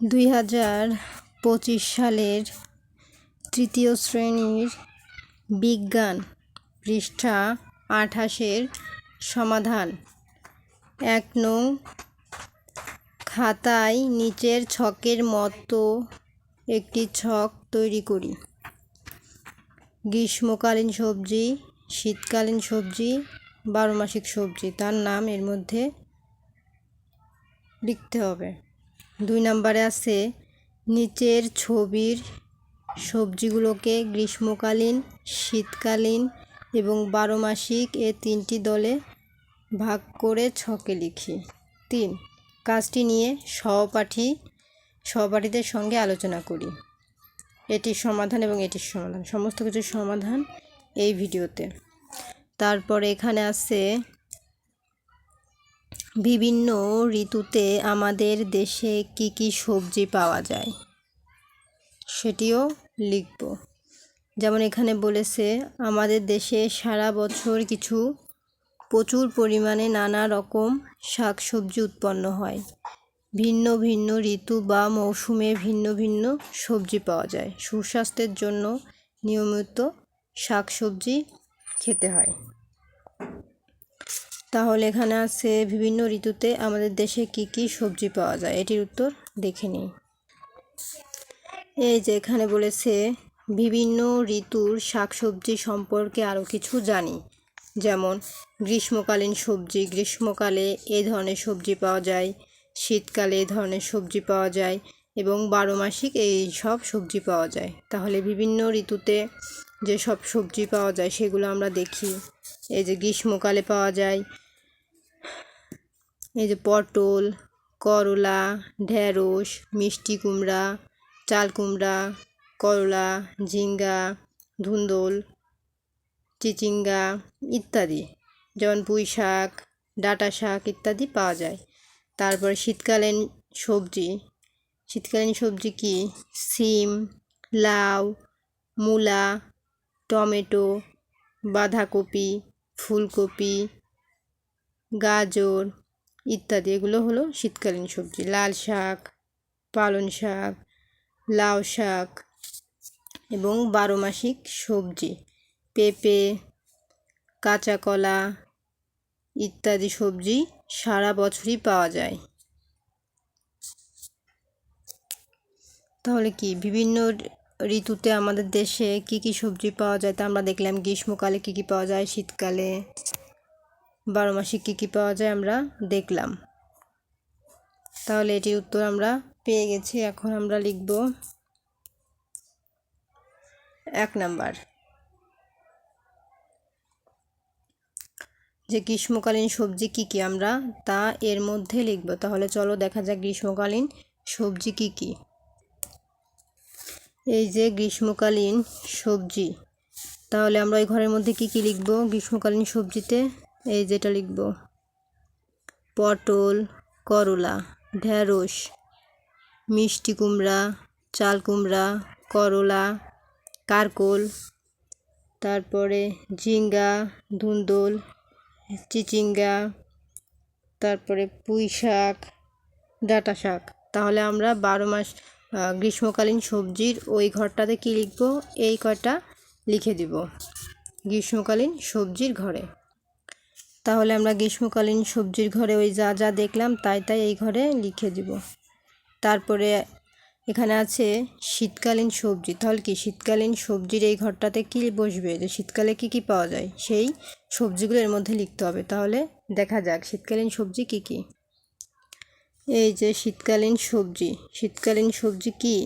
দুই হাজার পঁচিশ সালের তৃতীয় শ্রেণির বিজ্ঞান পৃষ্ঠা আঠাশের সমাধান। এক নং খাতায় নিচের ছকের মতো একটি ছক তৈরি করি। গ্রীষ্মকালীন সবজি, শীতকালীন সবজি বারোমাসিক সবজি, তার নাম এর মধ্যে লিখতে হবে। দুই নম্বরে আছে, নিচের ছবির সবজিগুলোকে গ্রীষ্মকালীন, শীতকালীন এবং বারোমাসিক এ তিনটি দলে ভাগ করে ছকে লিখি। তিন, কাজটি নিয়ে সহপাঠী, সহপাঠীদের সঙ্গে আলোচনা করি। এটির সমাধান এবং এটির সমাধান, সমস্ত কিছুর সমাধান এই ভিডিওতে। তারপরে এখানে আছে বিভিন্ন ঋতুতে আমাদের দেশে কি কি সবজি পাওয়া যায় সেটিও লিখব। যেমন এখানে বলেছে, আমাদের দেশে সারা বছর কিছু, প্রচুর পরিমাণে নানা রকম শাক সবজি উৎপন্ন হয়। ভিন্ন ভিন্ন ঋতু বা মৌসুমে ভিন্ন ভিন্ন সবজি পাওয়া যায়। সুস্বাস্থ্যের জন্য নিয়মিত শাক সবজি খেতে হয়। তাহলে এখানে আছে বিভিন্ন ঋতুতে আমাদের দেশে কি কি সবজি পাওয়া যায়? এটির উত্তর দেখে নিই। এই যে এখানে বলেছে, বিভিন্ন ঋতুর শাকসবজি সম্পর্কে আরও কিছু জানি। যেমন, গ্রীষ্মকালীন সবজি, গ্রীষ্মকালে এই ধরনের সবজি পাওয়া যায়, শীতকালে এই ধরনের সবজি পাওয়া যায় এবং বারো মাসিক এই সব সবজি পাওয়া যায়। তাহলে বিভিন্ন ঋতুতে যে সব সবজি পাওয়া যায় সেগুলো আমরা দেখি। এই যে গ্রীষ্মকালে পাওয়া যায়। এই যে পটল, করলা ঢ্যাঁড়স মিষ্টি কুমড়া, চাল কুমড়া, করলা, ঝিঙ্গা, ধুন্দল, চিচিঙ্গা ইত্যাদি। যেমন পুঁই শাক, ডাঁটা শাক ইত্যাদি পাওয়া যায়। তারপরে শীতকালীন সবজি। শীতকালীন সবজি কি? সিম, লাউ, মূলা, টমেটো বাঁধাকপি, ফুলকপি, গাজর ইত্যাদি। এগুলো হলো শীতকালীন সবজি। লাল শাক পালং শাক, লাউ শাক এবং বারো মাসিক সবজি। পেঁপে, কাঁচা কলা ইত্যাদি সবজি সারা বছরই পাওয়া যায়। তাহলে কি বিভিন্ন ঋতুতে আমাদের দেশে কি কি সবজি পাওয়া যায় তা আমরা দেখলাম। গ্রীষ্মকালে কি কি পাওয়া যায়, শীতকালে বারো মাসে কী কী পাওয়া যায় আমরা দেখলাম। তাহলে এটির উত্তর আমরা পেয়ে গেছি। এখন আমরা লিখব এক নাম্বার। যে গ্রীষ্মকালীন সবজি কি কি আমরা তা এর মধ্যে লিখব। তাহলে চলো দেখা যাক গ্রীষ্মকালীন সবজি কি কি। এই যে গ্রীষ্মকালীন সবজি, তাহলে আমরা ওই ঘরের মধ্যে কি কি লিখব? গ্রীষ্মকালীন সবজিতে এই যেটা লিখব, পটল, করলা ঢ্যাঁড়স মিষ্টি কুমড়া, চাল কুমড়া, করলা, কারকোল, তারপরে ঝিঙ্গা, ধুন্দল, চিচিঙ্গা, তারপরে পুঁই শাক ডাঁটা শাক তাহলে আমরা বারো মাস গ্রীষ্মকালীন সবজির ওই ঘরটাতে কী লিখব? এই কয়টা লিখে দিব। গ্রীষ্মকালীন সবজির ঘরে। তাহলে আমরা গ্রীষ্মকালীন সবজির ঘরে ওই যা যা দেখলাম, তাই তাই এই ঘরে লিখে দিব। তারপরে এখানে আছে শীতকালীন সবজি। তাহলে কি শীতকালীন সবজির এই ঘরটাতে কী বসবে? যে শীতকালে কি কি পাওয়া যায়? সেই সবজিগুলো এর মধ্যে লিখতে হবে। তাহলে দেখা যাক শীতকালীন সবজি কি কি। এই যে শীতকালীন সবজি। শীতকালীন সবজি কি?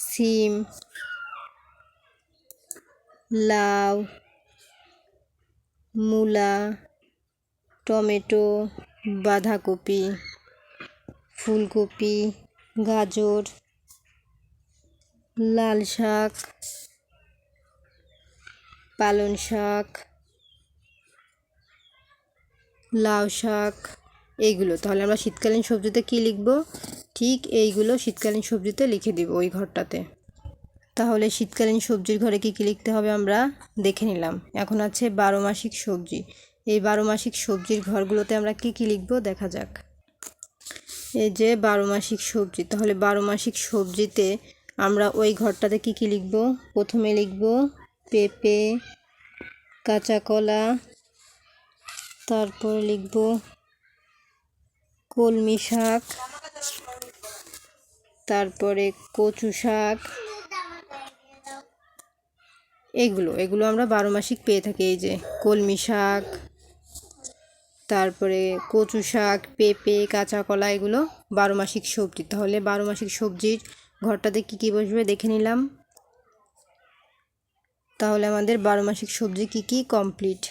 সিম, লাউ, মূলা, টমেটো, বাঁধাকপি, ফুলকপি, গাজর, লাল শাক, পালং শাক, লাউ শাক এইগুলো। তাহলে আমরা শীতকালীন সবজিতে কী লিখব? ঠিক এইগুলো শীতকালীন সবজিতে লিখে দিব ওই ঘরটাতে। তাহলে শীতকালীন সবজির ঘরে কী কী লিখতে হবে আমরা? দেখে নিলাম। এখন আছে বারো মাসিক সবজি। এই বারো মাসিক সবজির ঘরগুলোতে আমরা কী কী লিখব? দেখা যাক। এই যে বারো মাসিক সবজি। তাহলে বারো মাসিক সবজিতে আমরা ওই ঘরটাতে কি কি লিখব? প্রথমে লিখব পেঁপে, কাঁচা কলা, তারপরে লিখব কলমি শাক, তারপরে কচু শাক। এগুলো এগুলো আমরা বারো মাসিক পেয়ে থাকি, এই যে কলমি শাক, তারপরে কচু শাক, পেঁপে কাঁচা কলা এগুলো বারো মাসিক সবজি। তাহলে বারো মাসিক সবজির ঘরটাতে কী কী বসবে দেখে নিলাম। তাহলে আমাদের বারো মাসিক সবজি কী কী কমপ্লিট।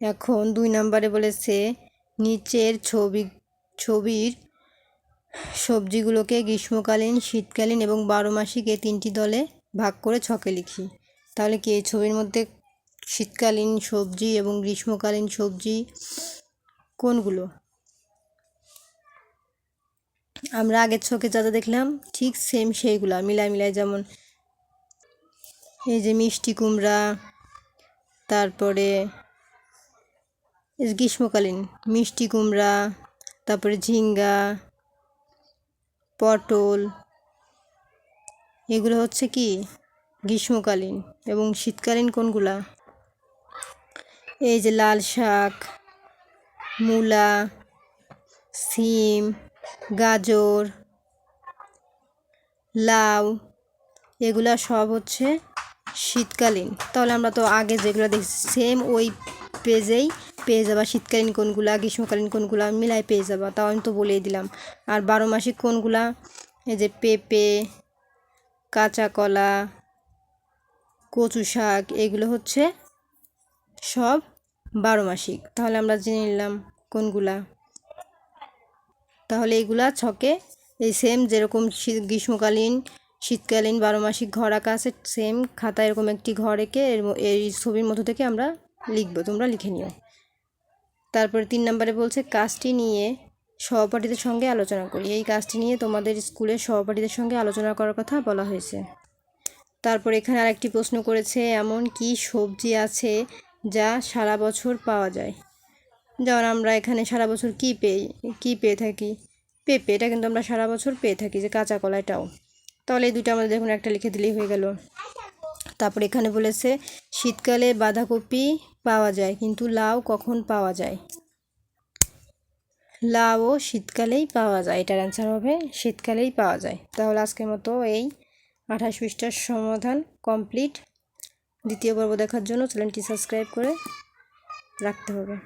এখন দুই নম্বরে বলেছে, নিচের ছবি ছবির সবজিগুলোকে গ্রীষ্মকালীন, শীতকালীন এবং বারো মাসিক তিনটি দলে ভাগ করে ছকে লিখি। তাহলে কি এই ছবির মধ্যে শীতকালীন সবজি এবং গ্রীষ্মকালীন সবজি কোনগুলো? আমরা আগের ছকে যা যা দেখলাম, ঠিক সেম সেইগুলো, মিলাই মিলাই যেমন এই যে মিষ্টি কুমড়া, তারপরে গ্রীষ্মকালীন মিষ্টি কুমড়া তারপরে ঝিঙ্গা, পটল, এগুলো হচ্ছে কি? গ্রীষ্মকালীন। এবং শীতকালীন কোনগুলা? এই যে লাল শাক, মূলা, সিম, গাজর, লাউ, এগুলা সব হচ্ছে শীতকালীন। তাহলে আমরা তো আগে যেগুলো দেখছি সেম ওই পেজেই পেয়ে যাবা, শীতকালীন কোনগুলা, গ্রীষ্মকালীন কোনগুলা মিলাই পেয়ে যাবা, তাও আমি তো বলেই দিলাম। আর বারো মাসিক কোনগুলা? এই যে পেঁপে, কাঁচা কলা, কচু শাক, এগুলো হচ্ছে সব বারো মাসিক। তাহলে আমরা জেনে নিলাম কোনগুলা। তাহলে এইগুলা ছকে এই সেম যেরকম গ্রীষ্মকালীন, শীতকালীন বারো মাসিক ঘর আঁকা আছে সেম খাতা এরকম একটি ঘর এঁকে এর এই ছবির মধ্য থেকে আমরা লিখব, তোমরা লিখে নিও। তারপরে তিন নম্বরে বলছে, কাজটি নিয়ে সহপাঠীদের সঙ্গে আলোচনা করি। এই কাজটি নিয়ে তোমাদের স্কুলের সহপাঠীদের সঙ্গে আলোচনা করার কথা বলা হয়েছে। তারপর এখানে আরেকটি প্রশ্ন করেছে, এমন কি সবজি আছে যা সারা বছর পাওয়া যায়? যেমন আমরা এখানে সারা বছর কি পেয়ে কি পেয়ে থাকি? পেঁপে, এটা কিন্তু আমরা সারা বছর পেয়ে থাকি, যে কাঁচা কলাটাও তাহলে এই দুটো আমাদের দেখুন একটা লিখে দিলেই হয়ে গেল। তারপর এখানে বলেছে, শীতকালে বাঁধাকপি পাওয়া যায়, কিন্তু লাউ কখন পাওয়া যায়? লাউও শীতকালেই পাওয়া যায়। এটার অ্যান্সার হবে, শীতকালেই পাওয়া যায়। তাহলে আজকের মতো এই আঠাশ পৃষ্ঠার সমাধান কমপ্লিট দ্বিতীয় পর্ব দেখার জন্য চ্যানেলটি সাবস্ক্রাইব করে রাখতে হবে।